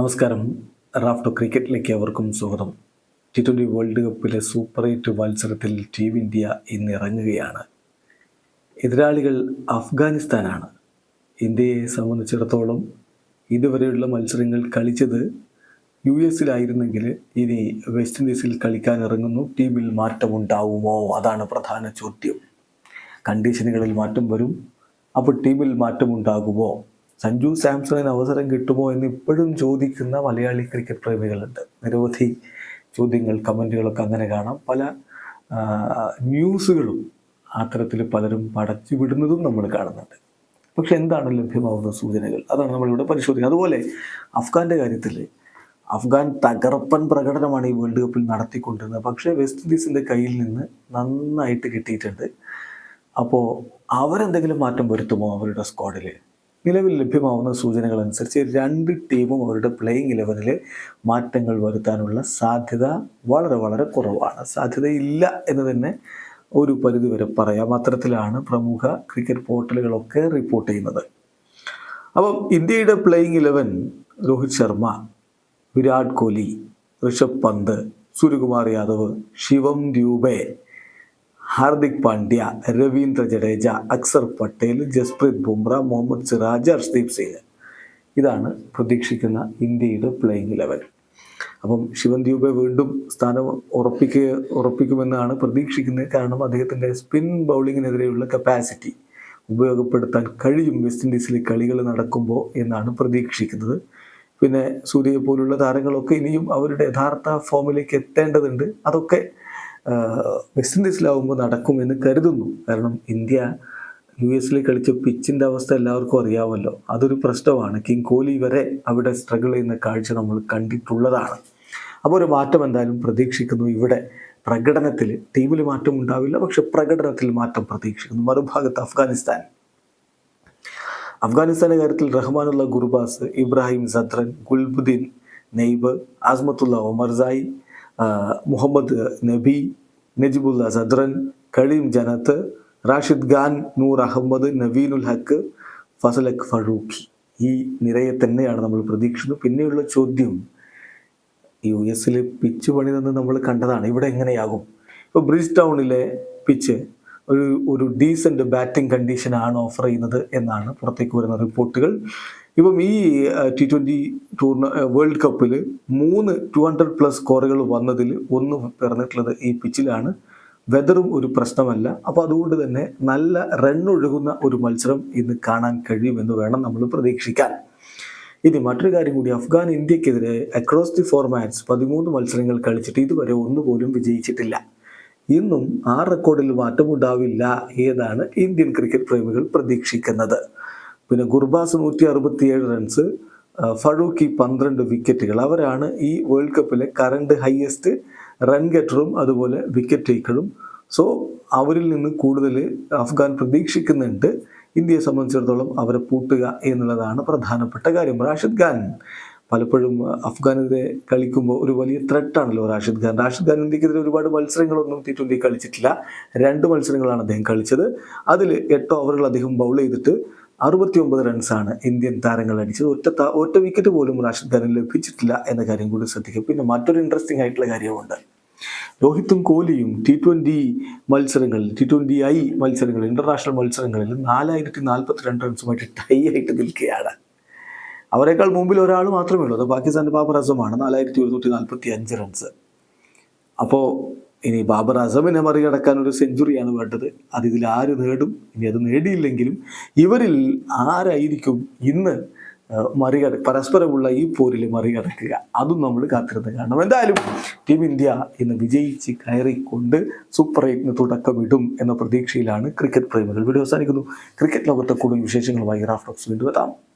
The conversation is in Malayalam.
നമസ്കാരം. റാഫ്റ്റോ ക്രിക്കറ്റിലേക്ക് അവർക്കും സ്വാഗതം. ടി ട്വന്റി വേൾഡ് കപ്പിലെ സൂപ്പർ എയ്റ്റ് മത്സരത്തിൽ ടീം ഇന്ത്യ ഇന്ന് ഇറങ്ങുകയാണ് എതിരാളികൾ അഫ്ഗാനിസ്ഥാനാണ്. ഇന്ത്യയെ സംബന്ധിച്ചിടത്തോളം ഇതുവരെയുള്ള മത്സരങ്ങൾ കളിച്ചത് യു എസിലായിരുന്നെങ്കിൽ ഇനി വെസ്റ്റ് ഇൻഡീസിൽ കളിക്കാൻ ഇറങ്ങുന്നു ടീമിൽ മാറ്റമുണ്ടാവുമോ? അതാണ് പ്രധാന ചോദ്യം. കണ്ടീഷനുകളിൽ മാറ്റം വരും. അപ്പോൾ ടീമിൽ മാറ്റമുണ്ടാകുമോ? സഞ്ജു സാംസണിന് അവസരം കിട്ടുമോ എന്ന് ഇപ്പോഴും ചോദിക്കുന്ന മലയാളി ക്രിക്കറ്റ് പ്രേമികളുണ്ട്. നിരവധി ചോദ്യങ്ങൾ കമന്റുകളൊക്കെ അങ്ങനെ കാണാം. പല ന്യൂസുകളും അത്തരത്തിൽ പലരും പടച്ചു വിടുന്നതും നമ്മൾ കാണുന്നുണ്ട്. പക്ഷെ എന്താണ് ലഭ്യമാവുന്ന സൂചനകൾ? അതാണ് നമ്മളിവിടെ പരിശോധിക്കുന്നത്. അതുപോലെ അഫ്ഗാന്റെ കാര്യത്തിൽ അഫ്ഗാൻ തകർപ്പൻ പ്രകടനമാണ് ഈ വേൾഡ് കപ്പിൽ നടത്തിക്കൊണ്ടിരുന്നത്. പക്ഷേ വെസ്റ്റ് ഇൻഡീസിന്റെ കയ്യിൽ നിന്ന് നന്നായിട്ട് കിട്ടിയിട്ടുണ്ട്. അപ്പോൾ അവരെന്തെങ്കിലും മാറ്റം വരുത്തുമോ അവരുടെ സ്ക്വാഡിൽ നിലവിൽ ലഭ്യമാവുന്ന സൂചനകൾ അനുസരിച്ച് രണ്ട് ടീമും അവരുടെ പ്ലേയിങ് ഇലവനിൽ മാറ്റങ്ങൾ വരുത്താനുള്ള സാധ്യത വളരെ വളരെ കുറവാണ്. സാധ്യതയില്ല എന്ന് തന്നെ ഒരു പരിധിവരെ പറയാം. അത്തരത്തിലാണ് പ്രമുഖ ക്രിക്കറ്റ് പോർട്ടലുകളൊക്കെ റിപ്പോർട്ട് ചെയ്യുന്നത്. അപ്പം ഇന്ത്യയുടെ പ്ലേയിങ് ഇലവൻ രോഹിത് ശർമ്മ വിരാട് കോഹ്ലി ഋഷഭ് പന്ത് സൂര്യകുമാർ യാദവ് ശിവം ഡ്യൂബെ ഹാർദിക് പാണ്ഡ്യ രവീന്ദ്ര ജഡേജ അക്സർ പട്ടേൽ ജസ്പ്രീത് ബുംറ മുഹമ്മദ് സിറാജ് ഹർഷ്ദീപ് സിംഗ്. ഇതാണ് പ്രതീക്ഷിക്കുന്ന ഇന്ത്യയുടെ പ്ലേയിങ് ലെവൽ അപ്പം ശിവൻ ദ്യൂബെ വീണ്ടും സ്ഥാനം ഉറപ്പിക്കുക ഉറപ്പിക്കുമെന്നാണ് പ്രതീക്ഷിക്കുന്നത്. കാരണം അദ്ദേഹത്തിന്റെ സ്പിൻ ബൗളിങ്ങിനെതിരെയുള്ള കപ്പാസിറ്റി ഉപയോഗപ്പെടുത്താൻ കഴിയും. വെസ്റ്റ് ഇൻഡീസിൽ കളികൾ നടക്കുമ്പോൾ എന്നാണ് പ്രതീക്ഷിക്കുന്നത്. പിന്നെ സൂര്യയെ പോലുള്ള താരങ്ങളൊക്കെ ഇനിയും അവരുടെ യഥാർത്ഥ ഫോമിലേക്ക് എത്തേണ്ടതുണ്ട്. അതൊക്കെ വെസ്റ്റ് ഇൻഡീസിലാവുമ്പോൾ നടക്കുമെന്ന് കരുതുന്നു. കാരണം ഇന്ത്യ യു എസിൽ കളിച്ച പിച്ചിന്റെ അവസ്ഥ എല്ലാവർക്കും അറിയാമല്ലോ. അതൊരു പ്രശ്നമാണ്. കിങ് കോഹ്ലി വരെ അവിടെ സ്ട്രഗിൾ ചെയ്യുന്ന കാഴ്ച നമ്മൾ കണ്ടിട്ടുള്ളതാണ്. അപ്പോൾ ഒരു മാറ്റം എന്തായാലും പ്രതീക്ഷിക്കുന്നു. ഇവിടെ പ്രകടനത്തിൽ ടീമിൽ മാറ്റം ഉണ്ടാവില്ല. പക്ഷെ പ്രകടനത്തിൽ മാറ്റം പ്രതീക്ഷിക്കുന്നു. മറുഭാഗത്ത് അഫ്ഗാനിസ്ഥാൻ. അഫ്ഗാനിസ്ഥാന്റെ കാര്യത്തിൽ റഹ്മാനുള്ള ഗുർബാസ് ഇബ്രാഹിം സദ്രൻ ഗുൽബുദ്ദീൻ നെയ്ബ് ആസ്മത്തുള്ള ഒമർസായി മുഹമ്മദ് നബി നജിബുല്ല സദ്രൻ കലീം ജനത്ത് റാഷിദ് ഖാൻ നൂർ അഹമ്മദ് നവീനുൽ ഹക്ക് ഫസലക് ഫറൂഖി. ഈ നിരയെ തന്നെയാണ് നമ്മൾ പ്രതീക്ഷിക്കുന്നത്. പിന്നെയുള്ള ചോദ്യം യു എസിൽ പിച്ച് പണി തന്നെ നമ്മൾ കണ്ടതാണ്. ഇവിടെ എങ്ങനെയാകും? ഇപ്പോൾ ബ്രിഡ്ജ് ടൗണിലെ പിച്ച് ഒരു ഒരു ഡീസന്റ് ബാറ്റിംഗ് കണ്ടീഷനാണ് ഓഫർ ചെയ്യുന്നത് എന്നാണ് പുറത്തേക്ക് വരുന്ന റിപ്പോർട്ടുകൾ. ഇപ്പം ഈ ടി ട്വന്റി ടൂർണ വേൾഡ് കപ്പിൽ മൂന്ന് ടു ഹൺഡ്രഡ് പ്ലസ് സ്കോറുകൾ വന്നതിൽ ഒന്ന് പിറന്നിട്ടുള്ളത് ഈ പിച്ചിലാണ് വെതറും ഒരു പ്രശ്നമല്ല. അപ്പോൾ അതുകൊണ്ട് തന്നെ നല്ല റണ്ണൊഴുകുന്ന ഒരു മത്സരം ഇന്ന് കാണാൻ കഴിയുമെന്ന് വേണം നമ്മൾ പ്രതീക്ഷിക്കാൻ. ഇനി മറ്റൊരു കാര്യം കൂടി അഫ്ഗാൻ ഇന്ത്യക്കെതിരെ അക്രോസ് ദി ഫോർമാറ്റ്സ് പതിമൂന്ന് മത്സരങ്ങൾ കളിച്ചിട്ട് ഇതുവരെ ഒന്നുപോലും വിജയിച്ചിട്ടില്ല. ഇന്നും ആ റെക്കോർഡിൽ മാറ്റമുണ്ടാവില്ല എന്നാണ് ഇന്ത്യൻ ക്രിക്കറ്റ് പ്രേമികൾ പ്രതീക്ഷിക്കുന്നത്. പിന്നെ ഗുർബാസ് നൂറ്റി അറുപത്തിയേഴ് റൺസ് ഫറൂഖി പന്ത്രണ്ട് വിക്കറ്റുകൾ അവരാണ് ഈ വേൾഡ് കപ്പിലെ കറണ്ട് ഹയസ്റ്റ് റൺ ഗെറ്ററും അതുപോലെ വിക്കറ്റ് ടേക്കറും സോ അവരിൽ നിന്ന് കൂടുതൽ അഫ്ഗാൻ പ്രതീക്ഷിക്കുന്നുണ്ട്. ഇന്ത്യയെ സംബന്ധിച്ചിടത്തോളം അവരെ പൂട്ടുക എന്നുള്ളതാണ് പ്രധാനപ്പെട്ട കാര്യം. റാഷിദ് ഖാൻ പലപ്പോഴും അഫ്ഗാനെതിരെ കളിക്കുമ്പോൾ ഒരു വലിയ ത്രെട്ടാണല്ലോ റാഷിദ് ഖാൻ. റാഷിദ് ഖാൻ ഇന്ത്യക്കെതിരെ ഒരുപാട് മത്സരങ്ങളൊന്നും ടി ട്വന്റി കളിച്ചിട്ടില്ല. രണ്ട് മത്സരങ്ങളാണ് അദ്ദേഹം കളിച്ചത്. അതിൽ എട്ട് ഓവറുകൾ അദ്ദേഹം ബൗൾ ചെയ്തിട്ട് അറുപത്തി ഒമ്പത് റൺസാണ് ഇന്ത്യൻ താരങ്ങൾ അടിച്ചത്. ഒറ്റ ഒറ്റ വിക്കറ്റ് പോലും റാഷിദ് ഖാനിൽ ലഭിച്ചിട്ടില്ല എന്ന കാര്യം കൂടി ശ്രദ്ധിക്കുക. പിന്നെ മറ്റൊരു ഇൻട്രസ്റ്റിംഗ് ആയിട്ടുള്ള കാര്യമുണ്ട് രോഹിത്തും കോഹ്ലിയും ടി ട്വന്റി മത്സരങ്ങളിൽ ടി ട്വന്റി ഐ മത്സരങ്ങളിൽ ഇന്റർനാഷണൽ മത്സരങ്ങളിൽ നാലായിരത്തി നാൽപ്പത്തി രണ്ട് റൺസുമായിട്ട് ടൈ ആയിട്ട് നിൽക്കുകയാണ്. അവരെക്കാൾ മുമ്പിൽ ഒരാൾ മാത്രമേ ഉള്ളൂ. അത് പാകിസ്ഥാന്റെ ബാബർ അസമാണ്. നാലായിരത്തി ഒരുന്നൂറ്റി നാൽപ്പത്തി അഞ്ച് റൺസ് അപ്പോൾ ഇനി ബാബർ അസമിനെ മറികടക്കാൻ ഒരു സെഞ്ചുറിയാണ് വേണ്ടത്. അത് ഇതിൽ ആര് നേടും? ഇനി അത് നേടിയില്ലെങ്കിലും ഇവരിൽ ആരായിരിക്കും ഇന്ന് മറികട പരസ്പരമുള്ള ഈ പോരിൽ മറികടക്കുക? അതും നമ്മൾ കാത്തിരുന്ന് കാണണം. എന്തായാലും ടീം ഇന്ത്യ ഇന്ന് വിജയിച്ച് കയറിക്കൊണ്ട് സൂപ്പർ എയ്റ്റിന് തുടക്കമിടും എന്ന പ്രതീക്ഷയിലാണ് ക്രിക്കറ്റ് പ്രേമികൾ. വീഡിയോ അവസാനിക്കുന്നു. ക്രിക്കറ്റ് ലോകത്തെ കൂടുതൽ വിശേഷങ്ങളുമായി റാഫ്റ്റോക്സ് വീണ്ടും എത്താം.